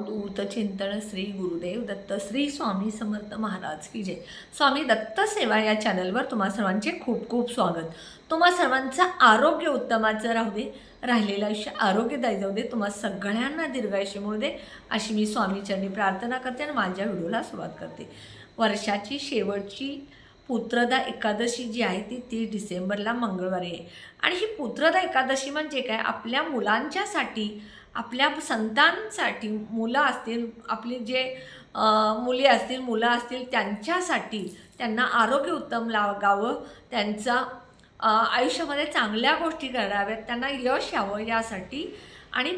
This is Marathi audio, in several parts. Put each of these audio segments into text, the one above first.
चिंतन श्री गुरुदेव दत्त श्री स्वामी समर्थ महाराज की जय. स्वामी दत्त सेवा या चॅनलवर तुम्हा सर्वांचे खूप खूप स्वागत. तुम्हा सर्वांचं आरोग्य उत्तमाचं राहू दे राहिलेलं आयुष्य आरोग्यदायी जाऊ दे तुम्हा सगळ्यांना दीर्घायुष्य मिळू दे अशी मी स्वामीचरणी प्रार्थना करते आणि माझ्या व्हिडिओला सुरुवात करते. वर्षाची शेवटची पुत्रदा एकादशी जी आहे ती तीस डिसेंबरला मंगळवारी आहे. आणि ही पुत्रदा एकादशी म्हणजे काय? आपल्या मुलांच्यासाठी आपल्या संतांसाठी मुलं असतील आपली जे मुली असतील मुलं असतील त्यांच्यासाठी त्यांना आरोग्य उत्तम लागावं त्यांचा आयुष्यामध्ये चांगल्या गोष्टी कराव्यात त्यांना यश यावं यासाठी. आणि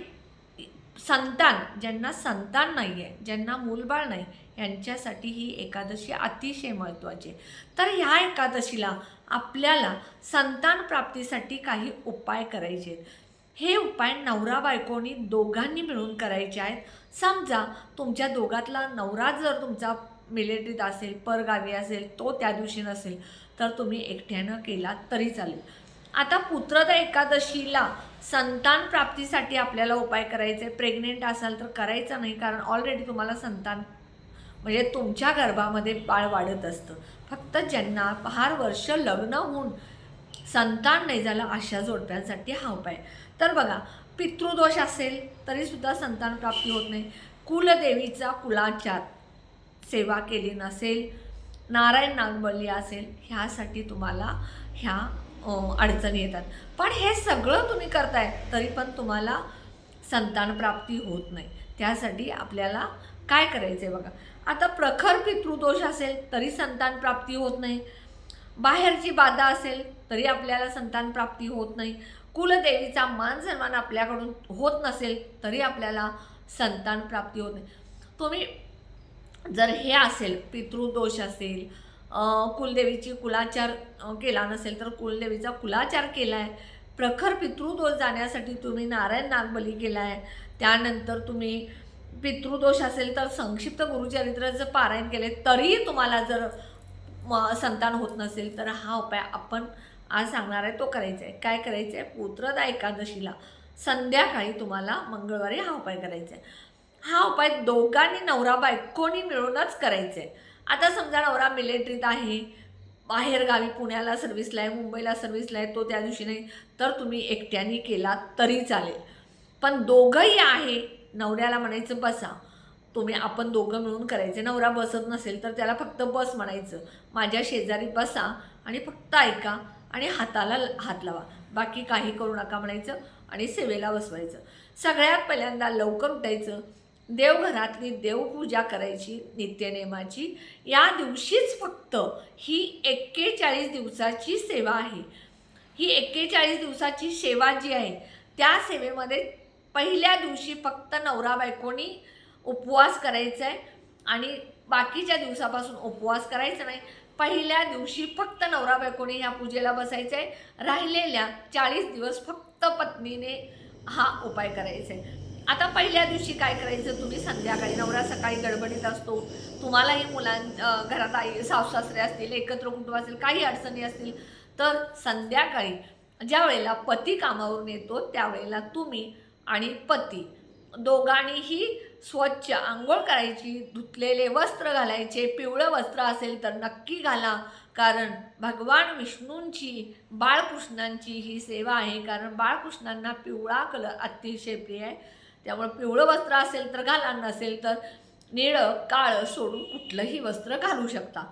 संतान ज्यांना संतान नाही आहे ज्यांना मूलबाळ नाही यांच्यासाठी ही एकादशी अतिशय महत्त्वाची आहे. तर ह्या एकादशीला आपल्याला संतान प्राप्तीसाठी काही उपाय करायचे आहेत हे उपाय नवरा बायकोनी दोघांनी मिळून करायचे आहेत. समजा तुमच्या दोघातला नवरा जर तुमचा मिलिटरीत असेल परगावी असेल तो त्या दिवशी नसेल तर तुम्ही एकट्यानं केला तरी चालेल. आता पुत्रदा एकादशीला संतान प्राप्तीसाठी आपल्याला उपाय करायचे. प्रेग्नेंट असाल तर करायचा नाही कारण ऑलरेडी तुम्हाला संतान म्हणजे तुमच्या गर्भामध्ये बाळ वाढत असतं. फक्त ज्यांना फार वर्ष लग्न होऊन संतान नाही झालं अशा जोडप्यांसाठी हा उपाय. तर बघा पितृदोष असेल तरीसुद्धा संतान प्राप्ती होत नाही. कुलदेवीचा कुलाचार सेवा केली नसेल नारायण नागबली असेल ह्यासाठी तुम्हाला ह्या अडचणी येतात. पण हे सगळं तुम्ही करताय तरी पण तुम्हाला संतान प्राप्ती होत नाही. त्यासाठी आपल्याला काय करायचं आहे बघा? आता प्रखर पितृदोष असेल तरी संतान प्राप्ती होत नाही. बाहेरची बाधा असेल तरी आपल्याला संतान प्राप्ती होत नाही. कुलदेवीचा मान सन्मान आपल्याकडून होत नसेल तरी आपल्याला संतान प्राप्ती होत नाही. तुम्ही जर हे असेल पितृदोष असेल कुलदेवीची कुलाचार केला नसेल तर कुलदेवीचा कुलाचार केला आहे प्रखर पितृदोष जाण्यासाठी तुम्ही नारायण नागबली केला आहे त्यानंतर तुम्ही पितृदोष असेल तर संक्षिप्त गुरुचरित्राचं पारायण केले तरीही तुम्हाला जर संतान होत नसेल तर हा उपाय आपण आज सांगणार आहे तो करायचा आहे काय करायचं आहे पुत्रदा एकादशीला संध्याकाळी तुम्हाला मंगळवारी हा उपाय करायचा आहे हा उपाय दोघांनी नवरा बायकोनी मिळूनच करायचा आहे आता समजा नवरा मिलिटरीत आहे बाहेरगावी पुण्याला सर्व्हिसला आहे मुंबईला सर्व्हिसला आहे तो त्या दिवशी नाही तर तुम्ही एकट्याने केला तरी चालेल. पण दोघंही आहे नवऱ्याला म्हणायचं बसा तुम्ही आपण दोघं मिळून करायचे नवरा बसत नसेल तर त्याला फक्त बस म्हणायचं माझ्या शेजारी बसा आणि फक्त ऐका आणि हाताला हात लावा. बाकी काही करू नका म्हणायचं आणि सेवेला बसवायचं. सगळ्यात पहिल्यांदा लवकर उठायचं. देवघरातली देवपूजा करायची नित्यनेमाची. या दिवशीच फक्त ही एक्केचाळीस दिवसाची सेवा आहे. ही एक्केचाळीस दिवसाची सेवा जी आहे त्या सेवेमध्ये पहिल्या दिवशी फक्त नवरा बायकोनी उपवास करायचा आहे आणि बाकीच्या दिवसापासून उपवास करायचा नाही. पहिल्या दिवशी फक्त नवरा बायकोने ह्या पूजेला बसायचं आहे राहिलेल्या चाळीस दिवस फक्त पत्नीने हा उपाय करायचा आहे आता पहिल्या दिवशी काय करायचं? तुम्ही संध्याकाळी नवरा सकाळी गडबडीत असतो. तुम्हालाही मुलां घरात आई सासरे असतील एकत्र कुटुंब असेल काही अडचणी असतील तर संध्याकाळी ज्या वेळेला पती कामावरून येतो त्यावेळेला तुम्ही आणि पती दोघांनीही स्वच्छ आंघोळ करायची धुतलेले वस्त्र घालायचे पिवळं वस्त्र असेल तर नक्की घाला. कारण भगवान विष्णूंची बाळकृष्णांची ही सेवा आहे. कारण बाळकृष्णांना पिवळा कलर अतिशय प्रिय आहे. त्यामुळे पिवळं वस्त्र असेल तर घाला नसेल तर निळं काळं सोडून कुठलंही वस्त्र घालू शकता.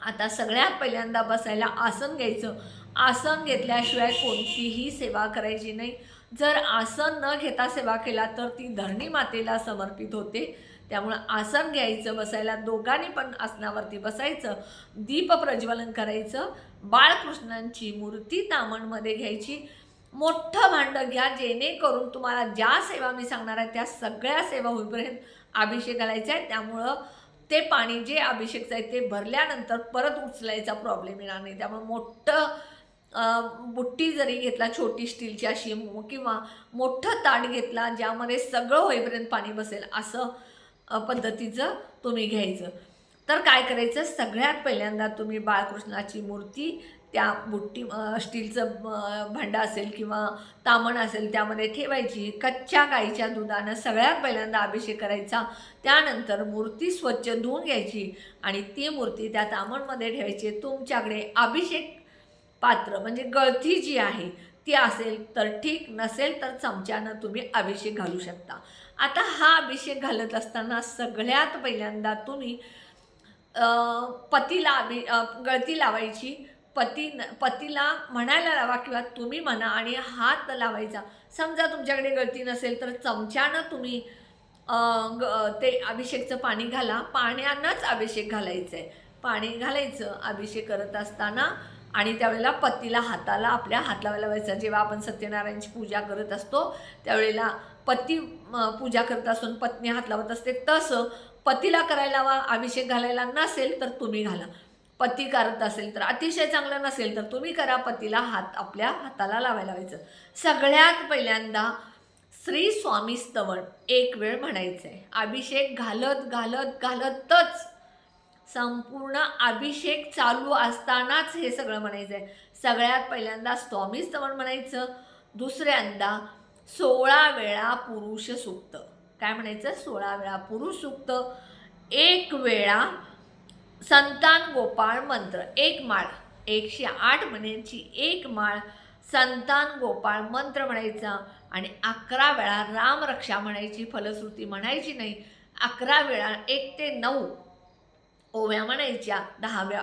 आता सगळ्यात पहिल्यांदा बसायला आसन घ्यायचं. आसन घेतल्याशिवाय कोणतीही सेवा करायची नाही. जर आसन न घेता सेवा केला तर ती धरणी मातेला समर्पित होते. त्यामुळं आसन घ्यायचं बसायला दोघांनी पण आसनावरती बसायचं दीप प्रज्वलन करायचं बाळकृष्णांची मूर्ती तामणमध्ये घ्यायची. मोठं भांडं घ्या जेणेकरून तुम्हाला ज्या सेवा मी सांगणार आहे त्या सगळ्या सेवा होईपर्यंत अभिषेक घालायचा आहे. त्यामुळं ते पाणी जे अभिषेकचं आहे ते भरल्यानंतर परत उचलायचा प्रॉब्लेम येणार नाही. त्यामुळे मोठं बुट्टी जरी घेतला छोटी स्टीलची अशी किंवा मोठं ताट घेतला ज्यामध्ये सगळं होईपर्यंत पाणी बसेल असं पद्धतीचं तुम्ही घ्यायचं. तर काय करायचं? सगळ्यात पहिल्यांदा तुम्ही बाळकृष्णाची मूर्ती त्या बुट्टी स्टीलचं भांडं असेल किंवा तामण असेल त्यामध्ये ठेवायची. कच्च्या गाईच्या दुधानं सगळ्यात पहिल्यांदा अभिषेक करायचा. त्यानंतर मूर्ती स्वच्छ धुवून घ्यायची आणि ती मूर्ती त्या तामणमध्ये ठेवायची. तुमच्याकडे अभिषेक पात्र म्हणजे गळती जी आहे ती असेल तर ठीक नसेल तर चमच्यानं तुम्ही अभिषेक घालू शकता. आता हा अभिषेक घालत असताना सगळ्यात पहिल्यांदा तुम्ही पतीला अभि गळती लावायची. पती पतीला म्हणायला लावा किंवा तुम्ही म्हणा आणि हात लावायचा. समजा तुमच्याकडे गळती नसेल तर चमच्यानं तुम्ही ग- ते अभिषेकचं पाणी घाला. पाण्यानंच अभिषेक घालायचं आहे पाणी घालायचं अभिषेक करत असताना आणि त्यावेळेला पतीला हाताला आपल्या हात लावायला व्हायचा जेव्हा आपण सत्यनारायणची पूजा करत असतो त्यावेळेला पती पूजा करत असून पत्नी हात लावत असते. तसं पतीला करायला वा अभिषेक घालायला नसेल तर तुम्ही घाला. पती करत असेल तर अतिशय चांगलं नसेल तर तुम्ही करा. पतीला हात आपल्या हाताला लावायला लावायचं. सगळ्यात पहिल्यांदा श्री स्वामी स्तवन एक वेळ म्हणायचं आहे अभिषेक घालत घालत घालतच संपूर्ण अभिषेक चालू असतानाच हे सगळं म्हणायचं आहे सगळ्यात पहिल्यांदा स्वामी स्तवन म्हणायचं दुसऱ्यांदा सोळा वेळा पुरुष सूक्त. काय म्हणायचं? सोळा वेळा पुरुष सुक्त. एक वेळा संतान गोपाळ मंत्र. एक माळ. एकशे आठ महिन्यांची एक माळ संतान गोपाळ मंत्र म्हणायचा. आणि अकरा वेळा रामरक्षा म्हणायची फलश्रुती म्हणायची नाही. अकरा वेळा एक ते नऊ. ओव्या म्हणायच्या दहाव्या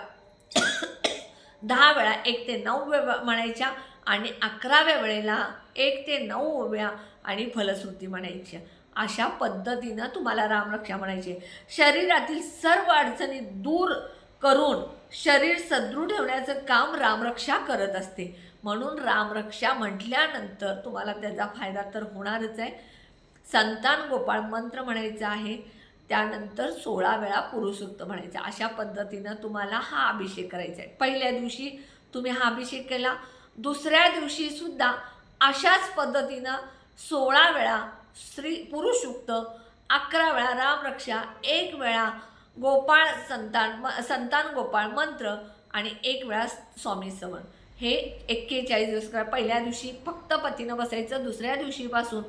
दहा वेळा एक ते नऊ वेळा म्हणायच्या आणि अकराव्या वेळेला एक ते नऊ ओव्या आणि फलश्रुती म्हणायच्या. अशा पद्धतीनं तुम्हाला रामरक्षा म्हणायची. शरीरातील सर्व अडचणी दूर करून शरीर सदृढ ठेवण्याचं काम रामरक्षा करत असते. म्हणून रामरक्षा म्हटल्यानंतर तुम्हाला त्याचा फायदा तर होणारच आहे. संतान गोपाळ मंत्र म्हणायचं आहे त्यानंतर सोळा वेळा पुरुषोक्त म्हणायचा. अशा पद्धतीनं तुम्हाला हा अभिषेक करायचा आहे. पहिल्या दिवशी तुम्ही हा अभिषेक केला दुसऱ्या दिवशी सुद्धा अशाच पद्धतीनं सोळा वेळा श्री पुरुषयुक्त अकरा वेळा रामरक्षा एक वेळा गोपाळ संतान म संतान गोपाळ मंत्र आणि एक वेळा स्वामी सवण. हे एक्केचाळीस दिवस करा. पहिल्या दिवशी फक्त पतीनं बसायचं दुसऱ्या दिवशीपासून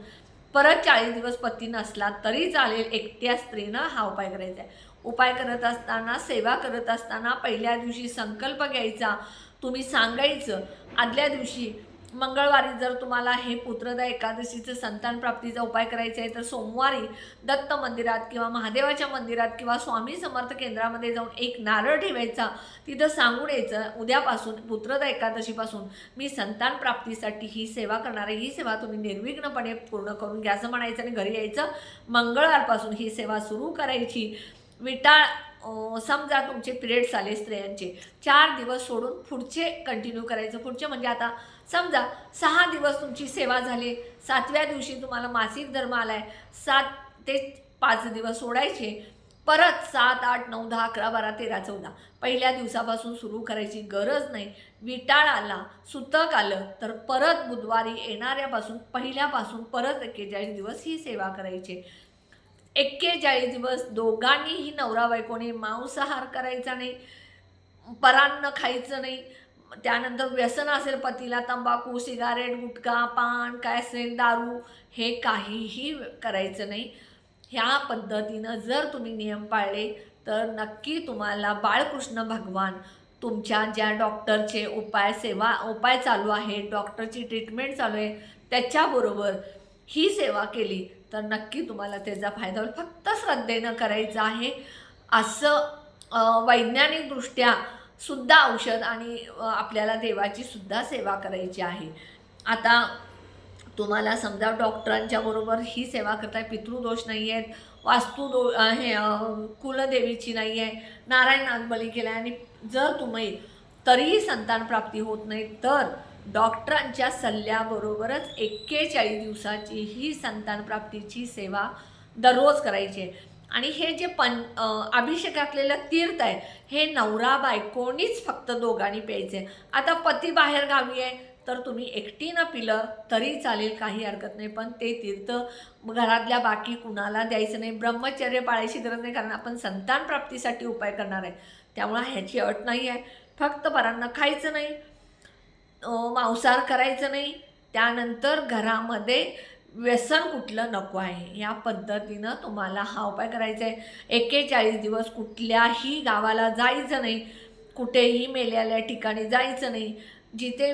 परत चाळीस दिवस पती नसला तरी चालेल एकट्या स्त्रीनं हा उपाय करायचा आहे. उपाय करत असताना सेवा करत असताना पहिल्या दिवशी संकल्प घ्यायचा तुम्ही सांगायचं आदल्या दिवशी मंगळवारी जर तुम्हाला हे पुत्रदा एकादशीचं संतान प्राप्तीचा उपाय करायचा आहे तर सोमवारी दत्त मंदिरात किंवा महादेवाच्या मंदिरात किंवा स्वामी समर्थ केंद्रामध्ये जाऊन एक नारळ ठेवायचा. तिथं सांगून यायचं उद्यापासून पुत्रदा एकादशीपासून मी संतान प्राप्तीसाठी ही सेवा करणार आहे. ही सेवा तुम्ही निर्विघ्नपणे पूर्ण करून घ्या असं म्हणायचं आणि घरी यायचं. मंगळवारपासून ही सेवा सुरू करायची. विटाळ समजा तुमचे पिरियड्स आले स्त्रियांचे चार दिवस सोडून पुढचे कंटिन्यू करायचं. पुढचे म्हणजे आता समजा सहा दिवस तुमची सेवा झाली सातव्या दिवशी तुम्हाला मासिक धर्म आलाय सात ते पाच दिवस सोडायचे परत सात आठ नऊ दहा अकरा बारा तेरा चौदा. पहिल्या दिवसापासून सुरू करायची गरज नाही. विटाळ आला सुतक आलं तर परत बुधवारी येणाऱ्यापासून पहिल्यापासून परत एक्केचाळीस दिवस ही सेवा करायची. एक्केचाळीस दिवस दोघांनीही नवरा बायकोने मांसाहार करायचा नाही परान्न खायचं नाही त्यानंतर व्यसन असेल पतीला तंबाखू सिगारेट गुटखा पान काय असेल दारू हे काहीही करायचं नाही. ह्या पद्धतीनं जर तुम्ही नियम पाळले तर नक्की तुम्हाला बाळकृष्ण भगवान तुमच्या ज्या डॉक्टरचे उपाय सेवा उपाय चालू आहे डॉक्टरची ट्रीटमेंट चालू आहे त्याच्याबरोबर ही सेवा केली तर नक्की तुम्हाला त्याचा फायदा होईल. फक्त श्रद्धेनं करायचं आहे. असं वैज्ञानिकदृष्ट्या सुद्धा औषध आणि आपल्याला देवाची सुद्धा सेवा करायची आहे. आता तुम्हाला समजा डॉक्टरांच्या बरोबर ही सेवा करताय पितृदोष नाही आहेत वास्तू दो हे कुलदेवीची नाही आहे नारायण नागबली केला आणि जर तुम्ही तरीही संतान प्राप्ती होत नाही तर डॉक्टरांच्या सल्ल्याबरोबरच एक्केचाळीस दिवसाची ही संतान प्राप्तीची सेवा दररोज करायची आहे. आणि हे जे पन अभिषेक घातलेलं तीर्थ आहे हे नवरा बायकोनीच फक्त दोघांनी प्यायचे. आता पती बाहेर गावी आहे तर तुम्ही एकटीनं पिलं तरी चालेल काही हरकत नाही. पण ते तीर्थ घरातल्या बाकी कुणाला द्यायचं नाही ब्रह्मचर्य पाळायची गरज नाही कारण आपण संतान प्राप्तीसाठी उपाय करणार आहे. त्यामुळं ह्याची अट नाही आहे. फक्त परांना खायचं नाही मांसार मांसाहार करायचं नाही. त्यानंतर घरामध्ये व्यसन कुठलं नको आहे. या पद्धतीनं तुम्हाला हा उपाय करायचा आहे एक्केचाळीस दिवस कुठल्याही गावाला जायचं नाही. कुठेही मेलेल्या ठिकाणी जायचं नाही. जिथे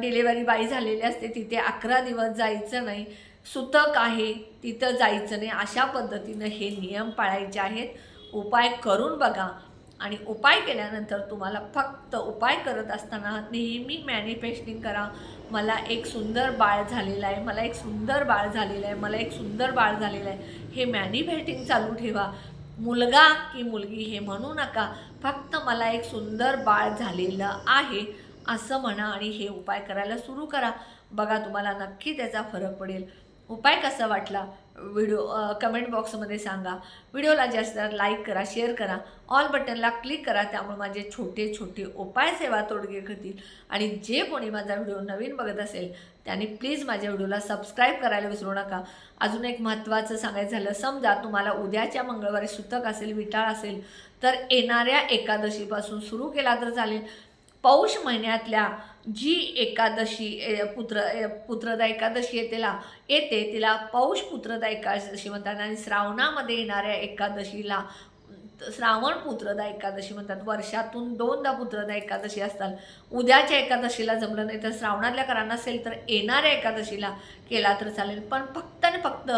डिलेवरी बाई झालेली असते तिथे अकरा दिवस जायचं नाही. सुतक आहे तिथं जायचं नाही. अशा पद्धतीनं हे नियम पाळायचे आहेत. उपाय करून बघा. आणि उपाय केल्यानंतर तुम्हाला फक्त उपाय करत असताना नेहमी मॅनिफेस्टिंग करा. मला एक सुंदर बाळ झालेलं आहे मला एक सुंदर बाळ झालेलं आहे मला एक सुंदर बाळ झालेलं आहे. हे मॅनिफेटिंग चालू ठेवा. मुलगा की मुलगी हे म्हणू नका फक्त मला एक सुंदर बाळ झालेलं आहे असं म्हणा आणि हे उपाय करायला सुरू करा. बघा तुम्हाला नक्की त्याचा फरक पडेल. उपाय कसा वाटला? व्हिडिओ कमेंट बॉक्समध्ये सांगा. व्हिडिओला जास्त लाईक करा शेअर करा. ऑल बटनला क्लिक करा त्यामुळे माझे छोटे छोटे उपाय सेवा तोडगे करतील आणि जे कोणी माझा व्हिडिओ नवीन बघत असेल त्यांनी प्लीज माझ्या व्हिडिओला सबस्क्राईब करायला विसरू नका. अजून एक महत्त्वाचं सांगायचं झालं समजा तुम्हाला उद्याच्या मंगळवारी सुतक असेल विटाळ असेल तर येणाऱ्या एकादशीपासून सुरू केला तर चालेल. पौष महिन्यातल्या जी एकादशी ए, पुत्र पुत्रदा एकादशी येतेला येते. तिला पौष पुत्रदा एकादशी म्हणतात. आणि श्रावणामध्ये येणाऱ्या एकादशीला श्रावण पुत्रदा एकादशी म्हणतात. वर्षातून दोनदा पुत्रदा एकादशी असतात. उद्याच्या एकादशीला जमलं नाही तर श्रावणातल्या करा नसेल तर येणाऱ्या एकादशीला केला तर चालेल. पण फक्त आणि फक्त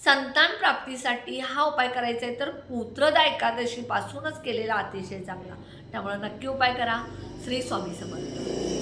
संतान प्राप्तीसाठी हा उपाय करायचा आहे तर पुत्रदा एकादशीपासूनच केलेला अतिशय चांगला. त्यामुळे नक्की उपाय करा. श्री स्वामी समर्थ.